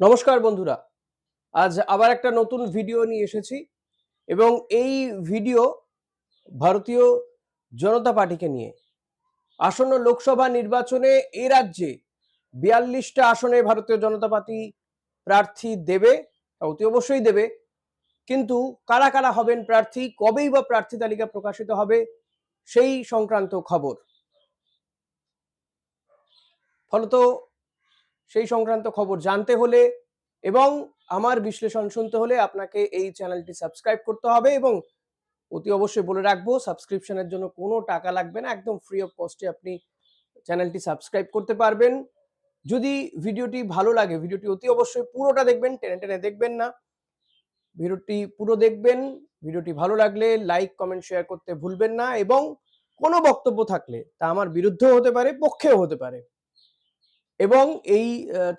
নমস্কার বন্ধুরা, আজ আবার একটা নতুন ভিডিও নিয়ে এসেছি এবং এই ভিডিও ভারতীয় জনতা পার্টিকে নিয়ে। আসন্ন লোকসভা নির্বাচনে এ রাজ্যে বিয়াল্লিশটা আসনে ভারতীয় জনতা পার্টি প্রার্থী দেবে অতি অবশ্যই দেবে। কিন্তু কারা কারা হবেন প্রার্থী, কবেই বা প্রার্থী তালিকা প্রকাশিত হবে, সেই সংক্রান্ত খবর। ফলত সেই সংক্রান্ত খবর জানতে হলে এবং আমার বিশ্লেষণ শুনতে হলে আপনাকে এই চ্যানেলটি সাবস্ক্রাইব করতে হবে এবং অতি অবশ্যই বলে রাখব সাবস্ক্রিপশনের জন্য কোনো টাকা লাগবে না। একদম ফ্রি অফ কস্টে আপনি চ্যানেলটি সাবস্ক্রাইব করতে পারবেন। যদি ভিডিওটি ভালো লাগে, ভিডিওটি অতি অবশ্যই পুরোটা দেখবেন, টেনে টেনে দেখবেন না। ভিডিওটি পুরো দেখবেন, ভিডিওটি ভালো লাগলে লাইক কমেন্ট শেয়ার করতে ভুলবেন না এবং কোনো বক্তব্য থাকলে তা আমার বিরুদ্ধেও হতে পারে, পক্ষেও হতে পারে। এবং এই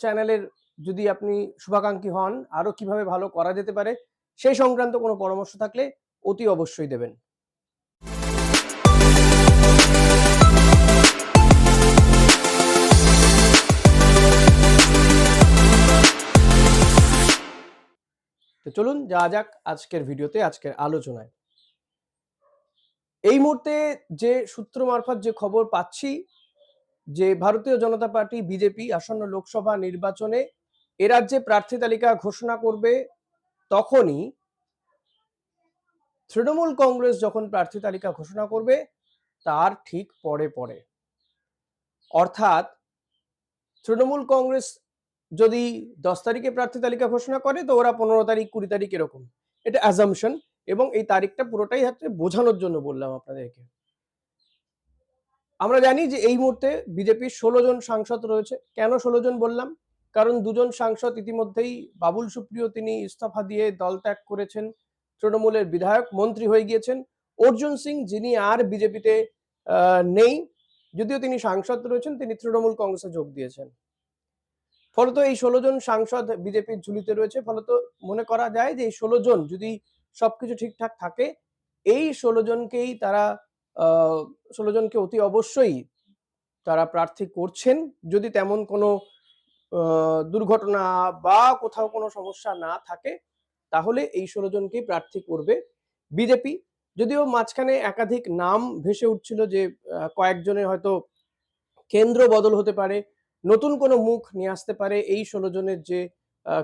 চ্যানেলের যদি আপনি শুভাকাঙ্ক্ষী হন, আরও কীভাবে ভালো করা যেতে পারে, সেই সংক্রান্ত কোনো পরামর্শ থাকলে অতি অবশ্যই দেবেন। তো চলুন যাওয়া যাক আজকের ভিডিওতে, আজকের আলোচনায়। এই মুহূর্তে যে সূত্র মারফত যে খবর পাচ্ছি যে ভারতীয় জনতা পার্টি, বিজেপি আসন্ন লোকসভা নির্বাচনে এ রাজ্যে প্রার্থী তালিকা ঘোষণা করবে তখনই তৃণমূল কংগ্রেস যখন প্রার্থী তালিকা ঘোষণা করবে, তার ঠিক পরে পরে। অর্থাৎ তৃণমূল কংগ্রেস যদি দশ তারিখে প্রার্থী তালিকা ঘোষণা করে, তো ওরা পনেরো তারিখ, কুড়ি তারিখ এরকম। এটা অ্যাজামশন এবং এই তারিখটা পুরোটাই হচ্ছে বোঝানোর জন্য বললাম আপনাদেরকে। আমরা জানি যে এই মুহূর্তে বিজেপির ষোলো জন সাংসদ রয়েছে। কেন ষোলো জন বললাম? কারণ দুজন সাংসদ ইতিমধ্যেই বাবুল সুপ্রিয় তিনি ইস্তফা দিয়ে দল ত্যাগ করেছেন, তৃণমূলের বিধায়ক, মন্ত্রী হয়ে গিয়েছেন। অর্জুন সিং, যিনি আর বিজেপিতে নেই, যদিও তিনি সাংসদ রয়েছেন, তিনি তৃণমূল কংগ্রেসে যোগ দিয়েছেন। ফলত এই ষোলো জন সাংসদ বিজেপির ঝুলিতে রয়েছে। ফলত মনে করা যায় যে এই ষোলো জন যদি সবকিছু ঠিকঠাক থাকে, এই ষোলো জনকেই তারা ষোলো জনকে অতি অবশ্যই তারা প্রার্থী করছেন। যদি তেমন কোনো দুর্ঘটনা বা কোথাও কোনো সমস্যা না থাকে, তাহলে এই ষোলো জনকেই প্রার্থী করবে বিজেপি। যদিও মাঝখানে একাধিক নাম ভেসে উঠছিল যে কয়েকজনের হয়তো কেন্দ্র বদল হতে পারে, নতুন কোনো মুখ নিয়ে আসতে পারে এই ষোলো জনের যে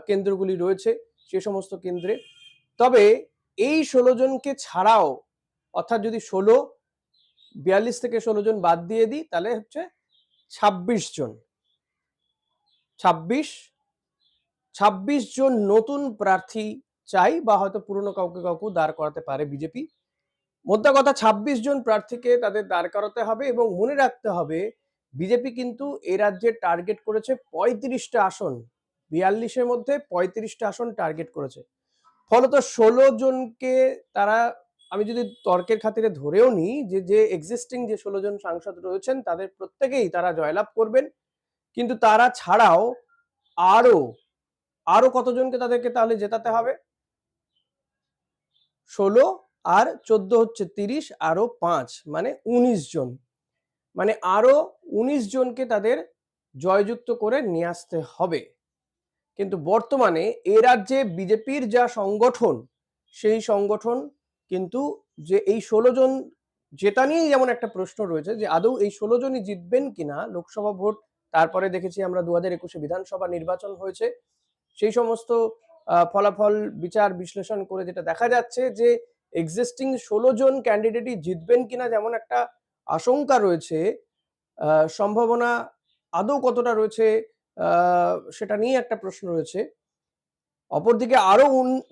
কেন্দ্রগুলি রয়েছে সে সমস্ত কেন্দ্রে। তবে এই ষোলো জনকে ছাড়াও, অর্থাৎ যদি ষোলো বিয়াল্লিশ থেকে ষোলো জন বাদ দিয়ে দিই, তাহলে হচ্ছে ছাব্বিশ জন। ছাব্বিশ ছাব্বিশ জন নতুন প্রার্থী চাই বা হয়তো পুরনো কাউকে কাউকে দাঁড় করাতে পারে বিজেপি। মোদ্দা কথা, ছাব্বিশ জন প্রার্থীকে তাদের দাঁড় করাতে হবে এবং মনে রাখতে হবে, বিজেপি কিন্তু এ রাজ্যে টার্গেট করেছে পঁয়ত্রিশটা আসন। বিয়াল্লিশের মধ্যে পঁয়ত্রিশটা আসন টার্গেট করেছে। ফলত ষোলো জনকে তারা আমি যদি তর্কের খাতিরে ধরেও নিই যে যে এক্সিস্টিং যে ষোলো জন সাংসদ রয়েছেন, তাদের প্রত্যেকেই তারা জয়লাভ করবেন। কিন্তু তারা ছাড়াও আরও আরও কতজনকে তাদেরকে তাহলে জেতাতে হবে? ষোলো আর চোদ্দ হচ্ছে তিরিশ, আরও পাঁচ মানে উনিশ জন। মানে আরও উনিশ জনকে তাদের জয়যুক্ত করে নিয়ে আসতে হবে। কিন্তু বর্তমানে এ রাজ্যে বিজেপির যা সংগঠন, সেই সংগঠন কিন্তু যে এই ষোলো জন জেতা নিয়েই যেমন একটা প্রশ্ন রয়েছে যে আদৌ এই ষোলো জনই জিতবেন কিনা, লোকসভা ভোট, তারপরে দেখেছি আমরা দু হাজার একুশে বিধানসভা নির্বাচন হয়েছে, সেই সমস্ত ফলাফল বিচার বিশ্লেষণ করে যেটা দেখা যাচ্ছে যে এক্সিস্টিং ষোলো জন ক্যান্ডিডেটই জিতবেন কিনা যেমন একটা আশঙ্কা রয়েছে সম্ভাবনা আদৌ কতটা রয়েছে সেটা নিয়ে একটা প্রশ্ন রয়েছে। অপরদিকে আরও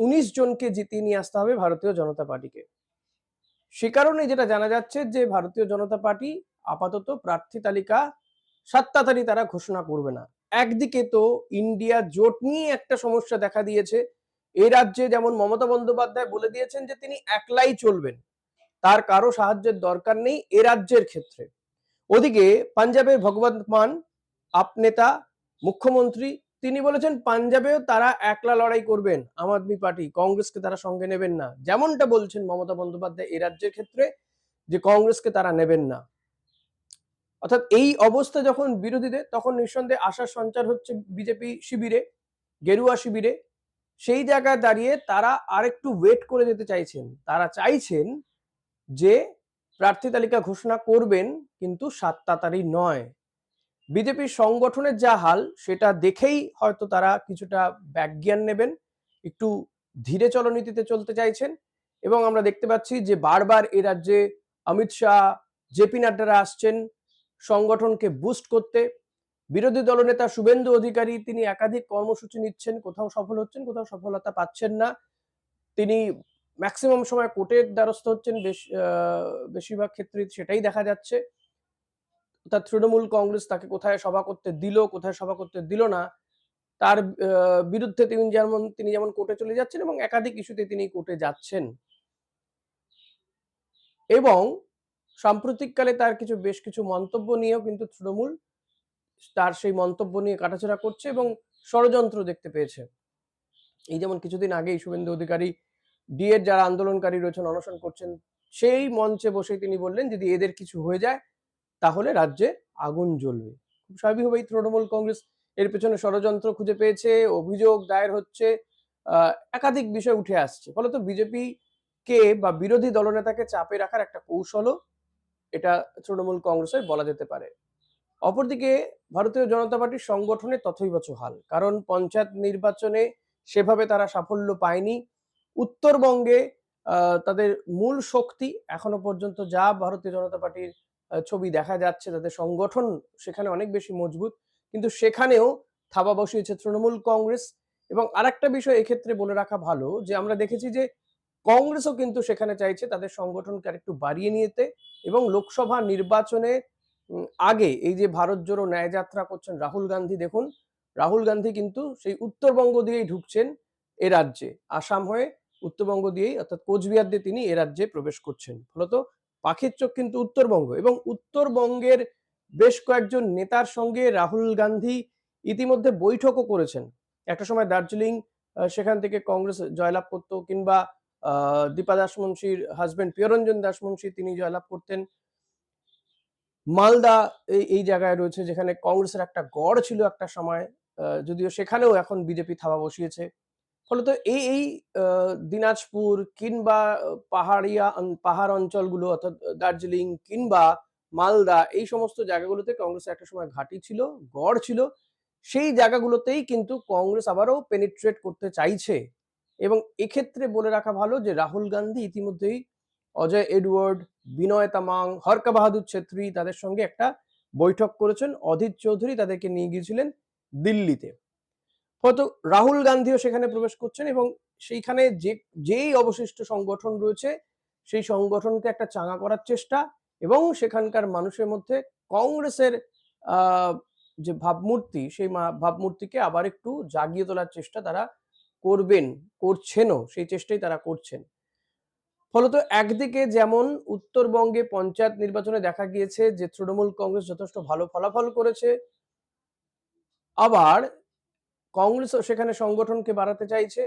উনিশ জনকে জিতিয়ে নিয়ে আসতে হবে ভারতীয় জনতা পার্টিকে। সে কারণে যেটা জানা যাচ্ছে যে ভারতীয় জনতা পার্টি আপাতত প্রার্থী তালিকা সাত তারা ঘোষণা করবে না। একদিকে তো ইন্ডিয়া জোট নিয়ে একটা সমস্যা দেখা দিয়েছে। এই রাজ্যে যেমন মমতা বন্দ্যোপাধ্যায় বলে দিয়েছেন যে তিনি একলাই চলবেন, তার কারও সাহায্যের দরকার নেই এ রাজ্যের ক্ষেত্রে। ওদিকে পাঞ্জাবের ভগবন্ত মান, আপ নেতা, মুখ্যমন্ত্রী তিনি বলেছেন, পাঞ্জাবেও তারা একলা লড়াই করবেন, আম আদমি পার্টি। কংগ্রেসকে তারা সঙ্গে নেবেন না। যেমনটা বলছেন মমতা বন্দ্যোপাধ্যায়, এ রাজ্যের ক্ষেত্রে যে কংগ্রেসকে তারা নেবেন না। অর্থাৎ এই অবস্থা যখন বিরোধীদের, তখন নিঃসন্দেহে আশার সঞ্চার হচ্ছে বিজেপি শিবিরে, গেরুয়া শিবিরে। সেই জায়গায় দাঁড়িয়ে তারা আরেকটু ওয়েট করে যেতে চাইছেন। তারা চাইছেন যে প্রার্থী তালিকা ঘোষণা করবেন, কিন্তু সাত তাড়াতাড়ি নয়। বিজেপির সংগঠনের যা হাল, সেটা দেখেই হয়তো তারা কিছুটা ব্যাজ্ঞান নেবেন, একটু ধীরে চলনীতিতে চলতে চাইছেন এবং আমরা দেখতে পাচ্ছি যে বারবার এ রাজ্যে অমিত শাহ জেপি নাড্ডারা আসছেন সংগঠনকে বুস্ট করতে। বিরোধী দলনেতা শুভেন্দু অধিকারী, তিনি একাধিক কর্মসূচি নিচ্ছেন, কোথাও সফল হচ্ছেন, কোথাও সফলতা পাচ্ছেন না। তিনি ম্যাক্সিমাম সময় কোর্টের দ্বারস্থ হচ্ছেন, বেশ বেশিরভাগ ক্ষেত্রে সেটাই দেখা যাচ্ছে। অর্থাৎ তৃণমূল কংগ্রেস তাকে কোথায় সভা করতে দিল, কোথায় সভা করতে দিল না, তার বিরুদ্ধে তিনি যেমন তিনি যেমন কোর্টে চলে যাচ্ছেন এবং একাধিক ইস্যুতে তিনি কোর্টে যাচ্ছেন। এবং সাম্প্রতিককালে তার কিছু, বেশ কিছু মন্তব্য নিয়েও কিন্তু তৃণমূল তার সেই মন্তব্য নিয়ে কাটাছেড়া করছে এবং ষড়যন্ত্র দেখতে পেয়েছে। এই যেমন কিছুদিন আগেই শুভেন্দু অধিকারী ডিএর যারা আন্দোলনকারী রয়েছেন, অনশন করছেন, সেই মঞ্চে বসেই তিনি বললেন যদি এদের কিছু হয়ে যায় তাহলে রাজ্যে আগুন জ্বলবে। খুব স্বাভাবিকভাবেই তৃণমূল কংগ্রেস এর পেছনে ষড়যন্ত্র খুঁজে পেয়েছে, অভিযোগ দায়ের হচ্ছে একাধিক বিষয় উঠে আসছে। ফলত বিজেপি কে বা বিরোধী দলনেতাকে চাপে রাখার একটা কৌশলও এটা তৃণমূল কংগ্রেসের বলা যেতে পারে। অপরদিকে ভারতীয় জনতা পার্টির সংগঠনে তথৈবচ হাল, কারণ পঞ্চায়েত নির্বাচনে সেভাবে তারা সাফল্য পায়নি। উত্তরবঙ্গে তাদের মূল শক্তি এখনও পর্যন্ত যা ভারতীয় জনতা পার্টির ছবি দেখা যাচ্ছে, তাদের সংগঠন সেখানে অনেক বেশি মজবুত। কিন্তু সেখানেও থাবা বসিয়েছে তৃণমূল কংগ্রেস। এবং আরেকটা বিষয় এক্ষেত্রে বলে রাখা ভালো, যে আমরা দেখেছি যে কংগ্রেসও কিন্তু সেখানে চাইছে তাদের সংগঠনকে আরেকটু বাড়িয়ে নিতে। এবং লোকসভা নির্বাচনে আগে এই যে ভারত জোড়ো ন্যায় যাত্রা করছেন রাহুল গান্ধী, দেখুন, রাহুল গান্ধী কিন্তু সেই উত্তরবঙ্গ দিয়েই ঢুকছেন এ রাজ্যে। আসাম হয়ে উত্তরবঙ্গ দিয়েই, অর্থাৎ কোচবিহার দিয়ে তিনি এ রাজ্যে প্রবেশ করছেন। ফলত পাখির চোখ কিন্তু উত্তরবঙ্গ এবং উত্তরবঙ্গের বেশ কয়েকজন নেতার সঙ্গে রাহুল গান্ধী ইতিমধ্যে বৈঠকও করেছেন। একটা সময় দার্জিলিং সেখান থেকে কংগ্রেস জয়লাভ করতো কিংবা দীপা দাসমুন্সির হাজবেন্ড প্রিয়রঞ্জন দাসমুন্সি তিনি জয়লাভ করতেন। মালদা এই জায়গায় রয়েছে যেখানে কংগ্রেসের একটা গড় ছিল একটা সময় যদিও সেখানেও এখন বিজেপি থাবা বসিয়েছে। ফলত এই এই দিনাজপুর কিংবা পাহাড়িয়া পাহাড় অঞ্চলগুলো অর্থাৎ দার্জিলিং কিংবা মালদা এই সমস্ত জায়গাগুলোতে কংগ্রেসের একটা সময় ঘাঁটি ছিল, গড় ছিল। সেই জায়গাগুলোতেই কিন্তু কংগ্রেস আবারও পেনিট্রেট করতে চাইছে। এবং এক্ষেত্রে বলে রাখা ভালো যে, রাহুল গান্ধী ইতিমধ্যেই অজয় এডওয়ার্ড, বিনয় তামাং, হরকা বাহাদুর ছেত্রী তাদের সঙ্গে একটা বৈঠক করেছেন। অধীর চৌধুরী তাদেরকে নিয়ে গিয়েছিলেন দিল্লিতে। হয়তো রাহুল গান্ধীও সেখানে প্রবেশ করছেন এবং সেইখানে যে, যেই অবশিষ্ট সংগঠন রয়েছে, সেই সংগঠনকে একটা চাঙা করার চেষ্টা এবং সেখানকার মানুষের মধ্যে কংগ্রেসের যে ভাবমূর্তি, সেই ভাবমূর্তিকে আবার একটু জাগিয়ে তোলার চেষ্টা তারা করবেন, করছেনও, সেই চেষ্টাই তারা করছেন। ফলত একদিকে যেমন উত্তরবঙ্গে পঞ্চায়েত নির্বাচনে দেখা গিয়েছে যে তৃণমূল কংগ্রেস যথেষ্ট ভালো ফলাফল করেছে, আবার কংগ্রেসও সেখানে সংগঠনকে বাড়াতে চাইছে।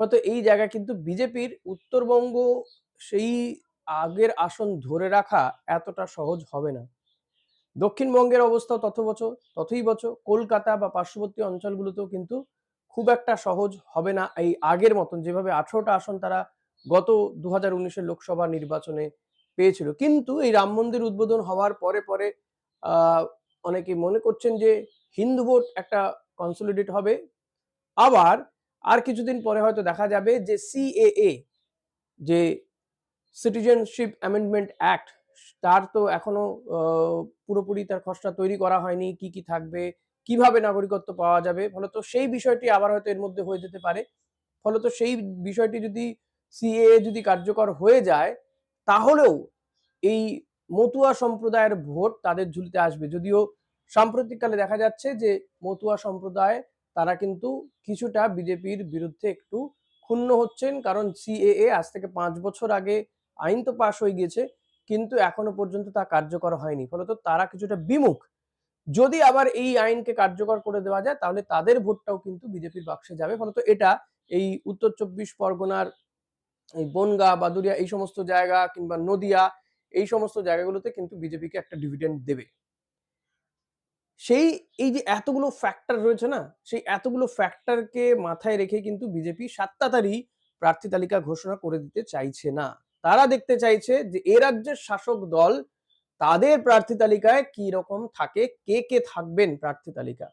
হয়তো এই জায়গা কিন্তু বিজেপির উত্তরবঙ্গ সেই আগের আসন ধরে রাখা এতটা সহজ হবে না। দক্ষিণবঙ্গের অবস্থাও তথবচ, তথই বচ। কলকাতা বা পার্শ্ববর্তী অঞ্চলগুলোতেও কিন্তু খুব একটা সহজ হবে না। এই আগের মতন যেভাবে আঠারোটা আসন তারা গত দু হাজার লোকসভা নির্বাচনে পেয়েছিল। কিন্তু এই রাম মন্দির উদ্বোধন হওয়ার পরে পরে অনেকে মনে করছেন যে হিন্দু ভোট একটা কনসলিডেট হবে। আবার আর কিছুদিন পরে হয়তো দেখা যাবে যে সিএএ যে সিটিজেনশিপ অ্যামেন্ডমেন্ট অ্যাক্ট তার তো এখনও পুরোপুরি তার খসড়া তৈরি করা হয়নি, কি কি থাকবে, কীভাবে নাগরিকত্ব পাওয়া যাবে, ফলত সেই বিষয়টি আবার হয়তো এর মধ্যে হয়ে যেতে পারে। ফলত সেই বিষয়টি যদি সিএ যদি কার্যকর হয়ে যায়, তাহলেও এই মতুয়া সম্প্রদায়ের ভোট তাদের ঝুলিতে আসবে। যদিও সাম্প্রতিককালে দেখা যাচ্ছে যে মতুয়া সম্প্রদায়, তারা কিন্তু কিছুটা বিজেপির বিরুদ্ধে একটু ক্ষুণ্ণ হচ্ছেন। কারণ সিএএ আজ থেকে পাঁচ বছর আগে আইন তো পাশ হয়ে গিয়েছে, কিন্তু এখনও পর্যন্ত তা কার্যকর হয়নি। ফলত তারা কিছুটা বিমুখ। যদি আবার এই আইনকে কার্যকর করে দেওয়া যায়, তাহলে তাদের ভোটটাও কিন্তু বিজেপির বাক্সে যাবে। ফলত এটা এই উত্তর চব্বিশ পরগনার এই বনগা বাদুরিয়া এই সমস্ত জায়গা কিংবা নদিয়া এই সমস্ত জায়গাগুলোতে কিন্তু বিজেপিকে একটা ডিভিডেন্ড দেবে। সেই, এই যে এতগুলো ফ্যাক্টর রয়েছে না, সেই এতগুলো ফ্যাক্টরকে মাথায় রেখে কিন্তু বিজেপি সাতটা তারিখ প্রার্থী তালিকা ঘোষণা করে দিতে চাইছে না। তারা দেখতে চাইছে যে, এ রাজ্যের শাসক দল তাদের প্রার্থী তালিকায় কি রকম থাকে, কে কে থাকবেন প্রার্থী তালিকা।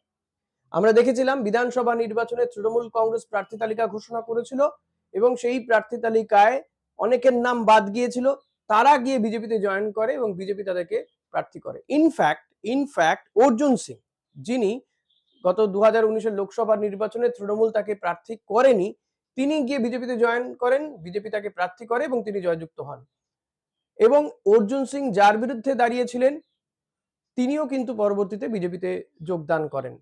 আমরা দেখেছিলাম বিধানসভা নির্বাচনে তৃণমূল কংগ্রেস প্রার্থী তালিকা ঘোষণা করেছিল এবং সেই প্রার্থী তালিকায় অনেকের নাম বাদ গিয়েছিল। তারা গিয়ে বিজেপিতে জয়েন করে এবং বিজেপি তাদেরকে প্রার্থী করে। ইনফ্যাক্ট ইনফ্যাক্ট অর্জুন সিং যিনি গত দু হাজার উনিশের লোকসভা নির্বাচনে তৃণমূল তাকে প্রার্থী করেনি, তিনি গিয়ে বিজেপিতে জয়েন করেন, বিজেপি তাকে প্রার্থী করে এবং তিনি জয়যুক্ত হন। এবং অর্জুন সিং যার বিরুদ্ধে দাঁড়িয়েছিলেন, তিনিও কিন্তু পরবর্তীতে বিজেপিতে যোগদান করেন।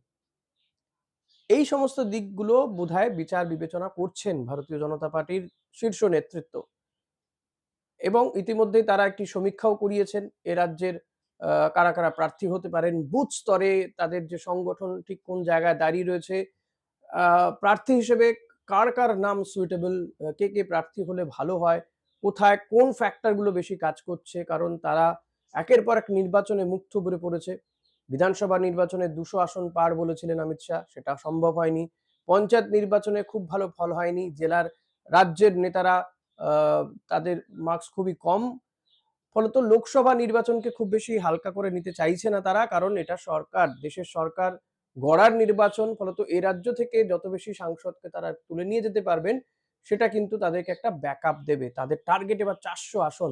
এই সমস্ত দিকগুলো বোধহয় বিচার বিবেচনা করছেন ভারতীয় জনতা পার্টির শীর্ষ নেতৃত্ব। এবং ইতিমধ্যেই তারা একটি সমীক্ষাও করিয়েছেন এ রাজ্যের কারা কারা প্রার্থী হতে পারেন, বুথ স্তরে তাদের যে সংগঠন ঠিক কোন জায়গায় দাঁড়িয়ে রয়েছে প্রার্থী হিসেবে কার কার নাম সুইটেবল কে কে প্রার্থী হলে ভালো হয়, কোথায় কোন ফ্যাক্টরগুলো বেশি কাজ করছে, কারণ তারা একের পর এক নির্বাচনে মুখ থুবড়ে পড়েছে। বিধানসভা নির্বাচনে দুশো আসন পার বলেছিলেন অমিত শাহ, সেটা সম্ভব হয়নি। পঞ্চায়েত নির্বাচনে খুব ভালো ফল হয়নি, জেলার রাজ্যের নেতারা তাদের মার্কস খুবই কম ফলত লোকসভা নির্বাচনকে খুব বেশি হালকা করে নিতে চাইছে না তারা, কারণ এটা সরকার, দেশের সরকার গড়ার নির্বাচন, ফলত এ রাজ্য থেকে যত বেশি সাংসদকে তারা তুলে নিয়ে যেতে পারবেন, সেটা কিন্তু তাদেরকে একটা ব্যাকআপ দেবে। তাদের টার্গেট এবার চারশো আসন।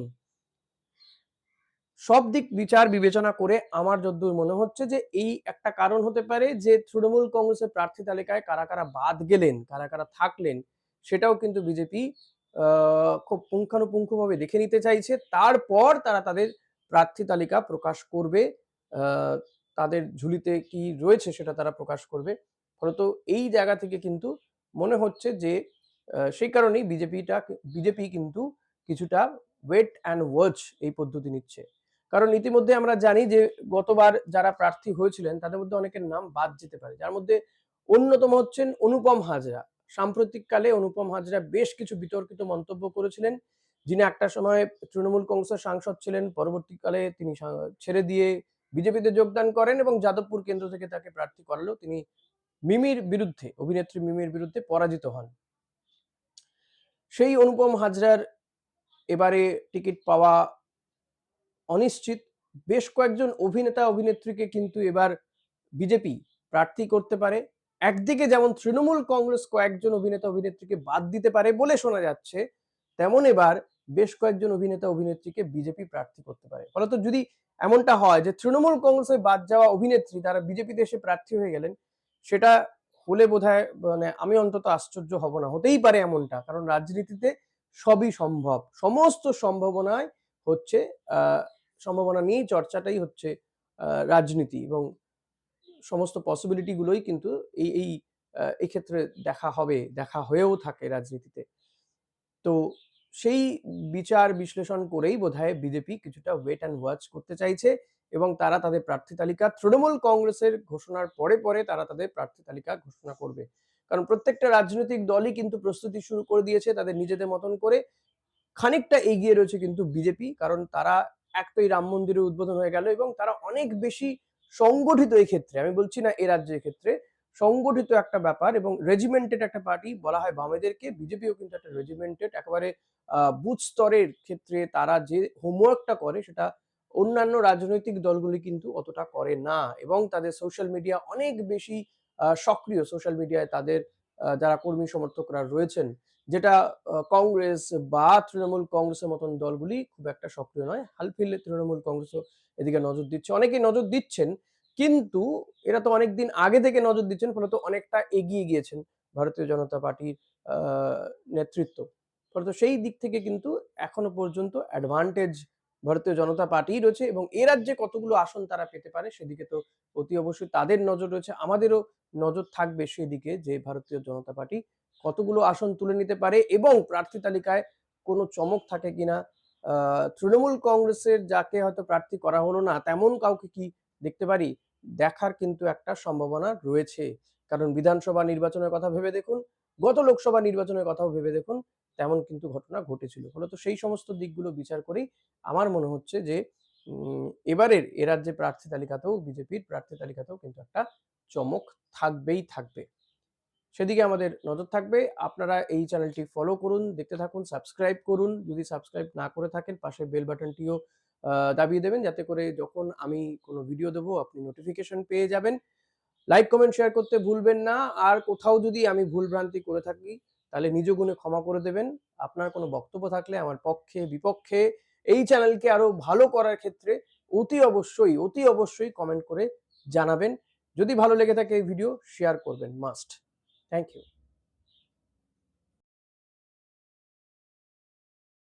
সব দিক বিচার, বিবেচনা করে আমার যদ্দূর মনে হচ্ছে যে এই একটা কারণ হতে পারে যে তৃণমূল কংগ্রেসের প্রার্থী তালিকায় কারা কারা বাদ গেলেন, কারা কারা থাকলেন, সেটাও কিন্তু বিজেপি খুব পুঙ্খানুপুঙ্খভাবে দেখে নিতে চাইছে। তারপর তারা তাদের প্রার্থী তালিকা প্রকাশ করবে। তাদের ঝুলিতে কি রয়েছে সেটা তারা প্রকাশ করবে। ফলত এই জায়গা থেকে কিন্তু মনে হচ্ছে যে সেই কারণেই বিজেপিটা, বিজেপি কিন্তু কিছুটা ওয়েট অ্যান্ড ওয়াচ এই পদ্ধতি নিচ্ছে। কারণ ইতিমধ্যে আমরা জানি যে, গতবার যারা প্রার্থী হয়েছিলেন তাদের মধ্যে অনেকের নাম বাদ যেতে পারে। যার মধ্যে অন্যতম হচ্ছেন অনুপম হাজরা। সাম্প্রতিককালে অনুপম হাজরা বেশ কিছু বিতর্কিত মন্তব্য করেছিলেন। যিনি একটা সময় তৃণমূল কংগ্রেসের সাংসদ ছিলেন, পরবর্তীকালে তিনি ছেড়ে দিয়ে বিজেপিতে যোগদান করেন এবং যাদবপুর কেন্দ্র থেকে তাকে প্রার্থী করালো। তিনি মিমির বিরুদ্ধে, অভিনেত্রী মিমির বিরুদ্ধে পরাজিত হন। সেই অনুপম হাজরার এবারে টিকিট পাওয়া অনিশ্চিত। বেশ কয়েকজন অভিনেতা, অভিনেত্রীকে কিন্তু এবার বিজেপি প্রার্থী করতে পারে। একদিকে যেমন তৃণমূল কংগ্রেস কয়েকজন অভিনেতা অভিনেত্রীকে বাদ দিতে পারে বলে শোনা যাচ্ছে, তেমন এবার বেশ কয়েকজন অভিনেতা অভিনেত্রীকে বিজেপি প্রার্থী করতে পারে। ফলত যদি এমনটা হয় যে তৃণমূল কংগ্রেসে বাদ যাওয়া অভিনেত্রী তারা বিজেপিতে এসে প্রার্থী হয়ে গেলেন, সেটা হলে বোধহয় মানে আমি অন্তত আশ্চর্য হব না। হতেই পারে এমনটা, কারণ রাজনীতিতে সবই সম্ভব। সমস্ত সম্ভাবনায় হচ্ছে সম্ভাবনা নিয়েই চর্চাটাই হচ্ছে রাজনীতি এবং সমস্ত পসিবিলিটিগুলোই কিন্তু এই এই আহ, এই ক্ষেত্রে দেখা হবে দেখা হয়েও থাকে রাজনীতিতে। তো সেই বিচার বিশ্লেষণ করেই বোধহয় বিজেপি কিছুটা ওয়েট অ্যান্ড ওয়াচ করতে চাইছে এবং তারা তাদের প্রার্থী তালিকা তৃণমূল কংগ্রেসের ঘোষণার পরে পরে তারা তাদের প্রার্থী তালিকা ঘোষণা করবে। কারণ প্রত্যেকটা রাজনৈতিক দলই কিন্তু প্রস্তুতি শুরু করে দিয়েছে তাদের নিজেদের মতন করে। খানিকটা এগিয়ে রয়েছে কিন্তু বিজেপি কারণ তারা এক তো এই রাম মন্দিরের উদ্বোধন হয়ে গেল এবং তারা অনেক বেশি সংগঠিত এই ক্ষেত্রে, আমি বলছি না এ রাজ্যের ক্ষেত্রে, সংগঠিত একটা ব্যাপার এবং রেজিমেন্টেড একটা পার্টি বলা হয় বামেদেরকে, বিজেপিও কিন্তু একটা রেজিমেন্টেড একেবারে বুথ স্তরের ক্ষেত্রে তারা যে হোমওয়ার্কটা করে সেটা অন্যান্য রাজনৈতিক দলগুলি কিন্তু অতটা করে না এবং তাদের সোশ্যাল মিডিয়া অনেক বেশি সক্রিয়। সোশ্যাল মিডিয়ায় তাদের যারা কর্মী সমর্থকরা রয়েছেন, যেটা কংগ্রেস বা তৃণমূল কংগ্রেসের মতন দলগুলি খুব একটা সক্রিয় নয়। হালফিল তৃণমূল কংগ্রেসও এদিকে নজর দিচ্ছে। অনেকেই নজর দিচ্ছেন, কিন্তু এরা তো অনেকদিন আগে থেকে নজর দিচ্ছেন ফলত অনেকটা এগিয়ে গিয়েছেন ভারতীয় জনতা পার্টির নেতৃত্ব। ফলত সেই দিক থেকে কিন্তু এখনও পর্যন্ত অ্যাডভান্টেজ ভারতীয় জনতা পার্টি রয়েছে এবং এ রাজ্যে কতগুলো আসন তারা পেতে পারে সেদিকে তো অতি অবশ্যই তাদের নজর রয়েছে। আমাদেরও নজর থাকবে সেদিকে যে ভারতীয় জনতা পার্টি কতগুলো আসন তুলে নিতে পারে এবং প্রার্থী তালিকায় কোনো চমক থাকে কিনা তৃণমূল কংগ্রেসের যাকে হয়তো প্রার্থী করা হলো না তেমন কাউকে কি দেখতে পারি? দেখার কিন্তু একটা সম্ভাবনা রয়েছে। কারণ বিধানসভা নির্বাচনের কথা ভেবে দেখুন গত লোকসভা নির্বাচনের কথাও ভেবে দেখুন, তেমন কিন্তু ঘটনা ঘটেছিল। ফলত সেই সমস্ত দিকগুলো বিচার করেই আমার মনে হচ্ছে যে এবারের এ রাজ্যে প্রার্থী তালিকাতেও, বিজেপির প্রার্থী তালিকাতেও কিন্তু একটা চমক থাকবেই থাকবে। সেদিকে আমাদের নজর থাকবে। আপনারা এই চ্যানেলটি ফলো করুন, দেখতে থাকুন সাবস্ক্রাইব করুন। যদি সাবস্ক্রাইব না করে থাকেন, পাশে বেল বাটনটিও দাবিয়ে দেবেন। যাতে করে যখন আমি কোনো ভিডিও দেবো, আপনি নোটিফিকেশন পেয়ে যাবেন। লাইক কমেন্ট শেয়ার করতে ভুলবেন না। আর কোথাও যদি আমি ভুল ভ্রান্তি করে থাকি, তাহলে নিজ গুণে ক্ষমা করে দেবেন। আপনার কোনো বক্তব্য থাকলে আমার পক্ষে, বিপক্ষে এই চ্যানেলকে আরও ভালো করার ক্ষেত্রে অতি অবশ্যই অতি অবশ্যই কমেন্ট করে জানাবেন। যদি ভালো লেগে থাকে এই ভিডিও শেয়ার করবেন। Must thank you